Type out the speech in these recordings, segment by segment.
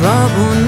শ্রাবণ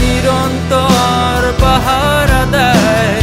নিরন্তর পাহারা দেয়।